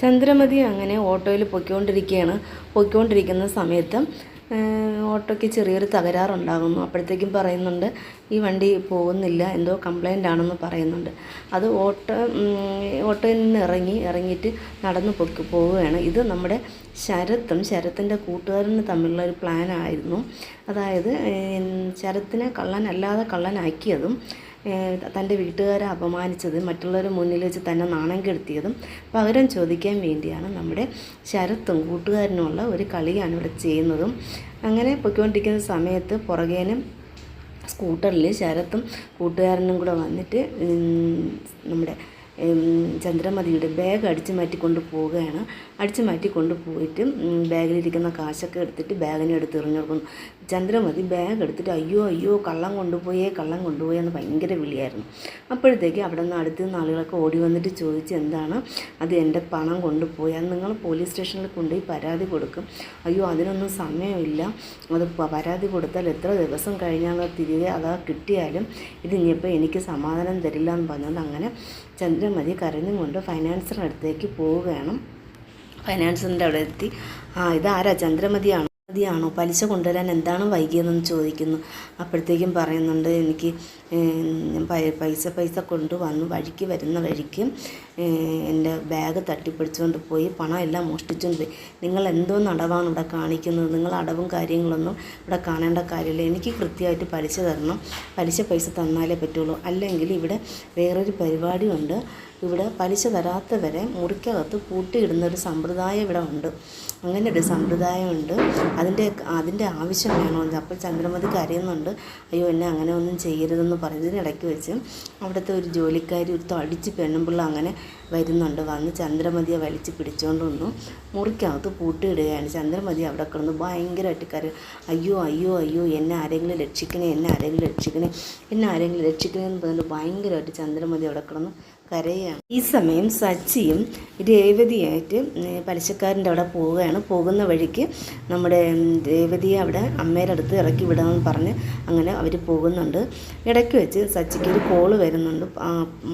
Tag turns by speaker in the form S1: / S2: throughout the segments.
S1: ചന്ദ്രമതി അങ്ങനെ ഓട്ടോയിൽ പൊയ്ക്കൊണ്ടിരിക്കുകയാണ്. പൊയ്ക്കൊണ്ടിരിക്കുന്ന സമയത്ത് ഓട്ടോയ്ക്ക് ചെറിയൊരു തകരാറുണ്ടാകുന്നു. അപ്പോഴത്തേക്കും പറയുന്നുണ്ട് ഈ വണ്ടി പോകുന്നില്ല എന്തോ കംപ്ലൈന്റ് ആണെന്ന് പറയുന്നുണ്ട്. അത് ഓട്ടോ ഓട്ടോയിൽ നിന്ന് ഇറങ്ങി ഇറങ്ങിയിട്ട് നടന്ന് പൊക്കി പോവുകയാണ്. ഇത് നമ്മുടെ ശരത്തും ശരത്തിന്റെ കൂട്ടുകാരനും തമ്മിലുള്ള ഒരു പ്ലാനായിരുന്നു അതായത് ശരത്തിനെ കള്ളനല്ലാതെ കള്ളനാക്കിയതും തന്റെ വീട്ടുകാരെ അപമാനിച്ചത് മറ്റുള്ളവരുടെ മുന്നിൽ വെച്ച് തന്നെ നാണം കെടുത്തിയതും പകരം ചോദിക്കാൻ വേണ്ടിയാണ് നമ്മുടെ ശരത്തും കൂട്ടുകാരനുമുള്ള ഒരു കളിയാണ് ഇവിടെ ചെയ്യുന്നതും. അങ്ങനെ പൊയ്ക്കൊണ്ടിരിക്കുന്ന സമയത്ത് പുറകേനും സ്കൂട്ടറിൽ ശരത്തും കൂട്ടുകാരനും കൂടെ വന്നിട്ട് നമ്മുടെ ചന്ദ്രമതിയുടെ ബാഗ് അടിച്ചു മാറ്റിക്കൊണ്ട് പോവുകയാണ് അടിച്ചു മാറ്റിക്കൊണ്ട് പോയിട്ട് ബാഗിലിരിക്കുന്ന കാശൊക്കെ എടുത്തിട്ട് ബാഗിനെ എടുത്ത് എറിഞ്ഞു കൊടുക്കുന്നു ചന്ദ്രമതി ബാഗ് എടുത്തിട്ട് അയ്യോ അയ്യോ കള്ളം കൊണ്ടുപോയേ കള്ളം കൊണ്ടുപോയേ എന്ന് ഭയങ്കര വിളിയായിരുന്നു. അപ്പോഴത്തേക്ക് അവിടെ നിന്ന് അടുത്ത് നിന്ന് ആളുകളൊക്കെ ഓടി വന്നിട്ട് ചോദിച്ച് എന്താണ്? അത് എന്റെ പണം കൊണ്ടുപോയി. നിങ്ങൾ പോലീസ് സ്റ്റേഷനിൽ കൊണ്ടുപോയി പരാതി കൊടുക്കും. അയ്യോ അതിനൊന്നും സമയമില്ല. അത് പരാതി കൊടുത്താൽ എത്ര ദിവസം കഴിഞ്ഞാൽ തിരികെ അതാ കിട്ടിയാലും ഇത് ഇനിയിപ്പോൾ എനിക്ക് സമാധാനം തരില്ല എന്ന് പറഞ്ഞത് അങ്ങനെ ചന്ദ്രമതി കരഞ്ഞും കൊണ്ട് ഫൈനാൻസറിന്റെ അടുത്തേക്ക് പോവുകയാണ്. ഫൈനാൻസറിന്റെ അവിടെ എത്തി ആ ഇതാരാ? ചന്ദ്രമതിയാണോ? മതിയാണോ? പലിശ കൊണ്ടുവരാൻ എന്താണ് വൈകിയതെന്ന് ചോദിക്കുന്നു. അപ്പോഴത്തേക്കും പറയുന്നുണ്ട് എനിക്ക് പൈസ പൈസ കൊണ്ടുവന്നു. വഴിക്ക് വരുന്ന വഴിക്ക് എന്റെ ബാഗ് തട്ടിപ്പിടിച്ചുകൊണ്ട് പോയി പണം എല്ലാം മോഷ്ടിച്ചുകൊണ്ട് പോയി. നിങ്ങൾ എന്തോ അടവാണ് ഇവിടെ കാണിക്കുന്നത്. നിങ്ങൾ അടവും കാര്യങ്ങളൊന്നും ഇവിടെ കാണേണ്ട കാര്യമില്ല. എനിക്ക് കൃത്യമായിട്ട് പലിശ തരണം. പലിശ പൈസ തന്നാലേ പറ്റുള്ളൂ. അല്ലെങ്കിൽ ഇവിടെ വേറൊരു പരിപാടിയുണ്ട്. ഇവിടെ പലിശ തരാത്തവരെ മുറിക്കകത്ത് കൂട്ടിയിടുന്ന ഒരു സമ്പ്രദായം ഇവിടെ ഉണ്ട്. അങ്ങനെ ഒരു സമ്പ്രദായമുണ്ട്. അതിന്റെ അതിന്റെ ആവശ്യം വേണോ അപ്പോൾ ചന്ദ്രമതി കരയുന്നുണ്ട്. അയ്യോ എന്നെ അങ്ങനെ ഒന്നും ചെയ്യരുതെന്ന് പറഞ്ഞതിനിടയ്ക്ക് വെച്ച് അവിടുത്തെ ഒരു ജോലിക്കാരി ഒരു തടിച്ച് പെണ്ണുമ്പിള്ള അങ്ങനെ വരുന്നുണ്ട്. വന്ന് ചന്ദ്രമതിയെ വലിച്ച് പിടിച്ചുകൊണ്ട് വന്നു. മുറിക്കകത്ത് പൂട്ടിയിടുകയാണ്. ചന്ദ്രമതി അവിടെ കിടന്ന് ഭയങ്കരമായിട്ട് കരു അയ്യോ അയ്യോ അയ്യോ എന്നെ ആരെങ്കിലും രക്ഷിക്കണേ എന്നെ ആരെങ്കിലും രക്ഷിക്കണേ എന്നെ ആരെങ്കിലും രക്ഷിക്കണേ എന്ന് പറഞ്ഞിട്ട് ഭയങ്കരമായിട്ട് ചന്ദ്രമതി അവിടെ കിടന്ന് കരയാണ്. ഈ സമയം സച്ചിയും രേവതിയായിട്ട് പലിശക്കാരന്റെ അവിടെ പോവുകയാണ്. പോകുന്ന വഴിക്ക് നമ്മുടെ രേവതിയെ അവിടെ അമ്മയുടെ അടുത്ത് ഇറക്കി വിടാമെന്ന് പറഞ്ഞ് അങ്ങനെ അവർ പോകുന്നുണ്ട്. ഇടയ്ക്ക് വെച്ച് സച്ചിക്ക് ഒരു കോൾ വരുന്നുണ്ട്.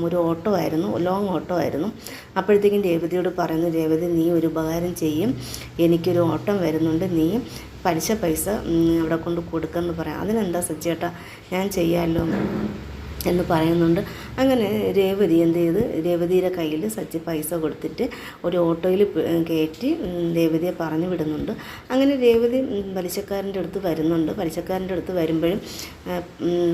S1: ഒരു ഓട്ടോ ആയിരുന്നു ലോങ് ഓട്ടോ ആയിരുന്നു. അപ്പോഴത്തേക്കും രേവതിയോട് പറയുന്നു രേവതി നീ ഒരു ഉപകാരം ചെയ്യും. എനിക്കൊരു ഓട്ടം വരുന്നുണ്ട്. നീ പലിശ പൈസ അവിടെ കൊണ്ട് കൊടുക്കുമെന്ന് പറയാം. അതിനെന്താ സച്ചേട്ടാ ഞാൻ ചെയ്യാമല്ലോ എന്ന് പറയുന്നുണ്ട്. അങ്ങനെ രേവതി എന്ത് ചെയ്ത്? രേവതിയുടെ കയ്യിൽ സച്ചി പൈസ കൊടുത്തിട്ട് ഒരു ഓട്ടോയിൽ കയറ്റി രേവതിയെ പറഞ്ഞു വിടുന്നുണ്ട്. അങ്ങനെ രേവതി പലിശക്കാരന്റെ അടുത്ത് വരുന്നുണ്ട്. പലിശക്കാരന്റെ അടുത്ത് വരുമ്പോഴും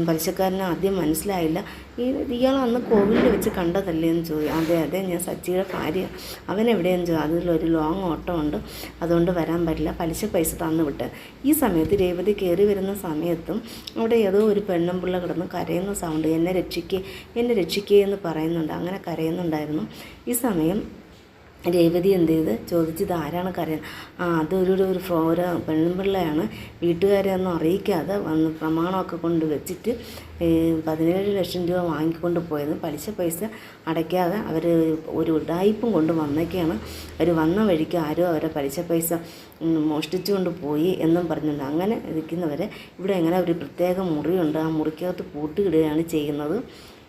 S1: പലിശക്കാരന് ആദ്യം മനസ്സിലായില്ല. ഈ ഇയാൾ അന്ന് കോവിലിൽ വെച്ച് കണ്ടതല്ലേ എന്ന് ചോദിച്ചു അതെ അതെ ഞാൻ സച്ചിയുടെ ഭാര്യ. അവൻ എവിടെയെന്ന് ചോദിച്ചു അതിലൊരു ലോങ് ഓട്ടം ഉണ്ട്. അതുകൊണ്ട് വരാൻ പറ്റില്ല. പലിശ പൈസ തന്നു വിട്ട്. ഈ സമയത്ത് രേവതി കയറി വരുന്ന സമയത്തും അവിടെ ഏതോ ഒരു പെണ്ണും പിള്ള കിടന്ന് കരയുന്ന സൗണ്ട് എന്നെ രക്ഷിക്കുക എന്നെ രക്ഷിക്കുക എന്ന് പറയുന്നുണ്ട്. അങ്ങനെ കരയുന്നുണ്ടായിരുന്നു. ഈ സമയം രേവതി എന്ത് ചെയ്ത്? ചോദിച്ചത് ആരാണ് കരയുന്നത് ആ അതൊരു ഒരു ഒരു പെൺപിള്ളയാണ് വീട്ടുകാരെ ഒന്നും അറിയിക്കാതെ വന്ന് പ്രമാണമൊക്കെ കൊണ്ട് വെച്ചിട്ട് പതിനേഴ് ലക്ഷം രൂപ വാങ്ങിക്കൊണ്ട് പോയത്. പലിശ പൈസ അടയ്ക്കാതെ അവർ ഒരു ഉടായ്പും കൊണ്ട് വന്നേക്കാണ്. അവർ വന്ന വഴിക്ക് ആരോ അവരെ പലിശ പൈസ മോഷ്ടിച്ചുകൊണ്ട് പോയി എന്നും പറഞ്ഞിട്ടുണ്ട്. അങ്ങനെ ഇരിക്കുന്നവരെ ഇവിടെ എങ്ങനെ ഒരു പ്രത്യേക മുറിയുണ്ട്. ആ മുറിക്കകത്ത് പൂട്ടിയിടുകയാണ് ചെയ്യുന്നത്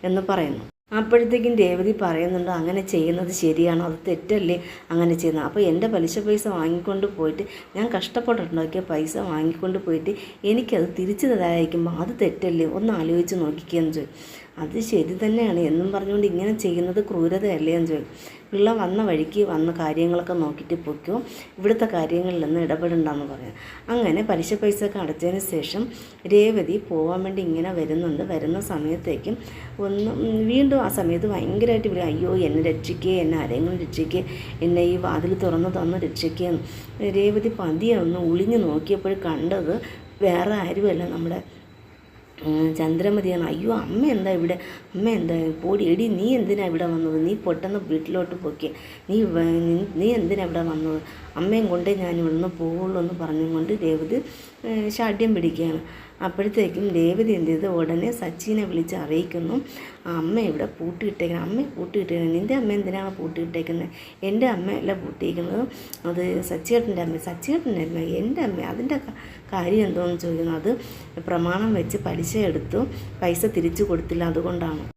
S1: എന്ന് പറയുന്നു. അപ്പോഴത്തേക്കും രേവതി പറയുന്നുണ്ട് അങ്ങനെ ചെയ്യുന്നത് ശരിയാണോ? അത് തെറ്റല്ലേ അങ്ങനെ ചെയ്യുന്നത്? അപ്പോൾ എന്റെ പലിശ പൈസ വാങ്ങിക്കൊണ്ട് പോയിട്ട് ഞാൻ കഷ്ടപ്പെട്ടുണ്ടാക്കിയ പൈസ വാങ്ങിക്കൊണ്ട് പോയിട്ട് എനിക്കത് തിരിച്ചു തരാതിരിക്കുമ്പോൾ അത് തെറ്റല്ലേ? ഒന്ന് ആലോചിച്ച് നോക്കിക്കുകയെന്ന് ചോദിച്ചു അത് ശരി തന്നെയാണ്. എന്നും പറഞ്ഞുകൊണ്ട് ഇങ്ങനെ ചെയ്യുന്നത് ക്രൂരതയല്ലേ എന്ന് ചോദിക്കും പിള്ള വന്ന വഴിക്ക് വന്ന കാര്യങ്ങളൊക്കെ നോക്കിയിട്ട് പൊയ്ക്കോ. ഇവിടുത്തെ കാര്യങ്ങളിലൊന്നും ഇടപെടണ്ടെന്ന് പറയാം. അങ്ങനെ പലിശ പൈസ ഒക്കെ അടച്ചതിന് ശേഷം രേവതി പോകാൻ വേണ്ടി ഇങ്ങനെ വരുന്നുണ്ട്. വരുന്ന സമയത്തേക്കും ഒന്ന് വീണ്ടും ആ സമയത്ത് ഭയങ്കരമായിട്ട് വിളിക്കും അയ്യോ എന്നെ രക്ഷിക്കുക എന്നെ ആരെങ്കിലും രക്ഷിക്കുക എന്നെ ഈ വാതിൽ തുറന്ന് തന്ന് രക്ഷിക്കുക രേവതി പതിയെ ഒന്ന് നോക്കിയപ്പോൾ കണ്ടത് വേറെ ആരുമല്ല. നമ്മുടെ ചന്ദ്രമതിയാണ്. അയ്യോ അമ്മ എന്താ ഇവിടെ? അമ്മ എന്താ? പോടി എടി നീ എന്തിനാ ഇവിടെ വന്നത്? നീ പൊട്ടെന്ന് വീട്ടിലോട്ട് പോക്കി. നീ നീ എന്തിനാ ഇവിടെ വന്നത്? അമ്മയും കൊണ്ടേ ഞാൻ ഇവിടുന്ന് പോവുള്ളൂ എന്ന് പറഞ്ഞുകൊണ്ട് രേവതി ഷാഠ്യം പിടിക്കുകയാണ്. അപ്പോഴത്തേക്കും രേവതി എന്ത് ചെയ്ത്? ഉടനെ സച്ചിനെ വിളിച്ച് അറിയിക്കുന്നു. അമ്മ ഇവിടെ പൂട്ടിയിട്ടേക്കണം. അമ്മ പൂട്ടിയിട്ടേക്കണം. നിന്റെ അമ്മ എന്തിനാണ് പൂട്ടിയിട്ടേക്കുന്നത് എന്റെ അമ്മയല്ല പൂട്ടിയിരിക്കുന്നത് അത് സച്ചിയേട്ടന്റെ അമ്മ. സച്ചിയേട്ടന്റെ അമ്മ എന്റെ അമ്മ. അതിന്റെ കാര്യം എന്തോന്ന് ചോദിക്കുന്നു? അത് പ്രമാണം വെച്ച് പലിശ എടുത്തു. പൈസ തിരിച്ചു കൊടുത്തില്ല. അതുകൊണ്ടാണ്.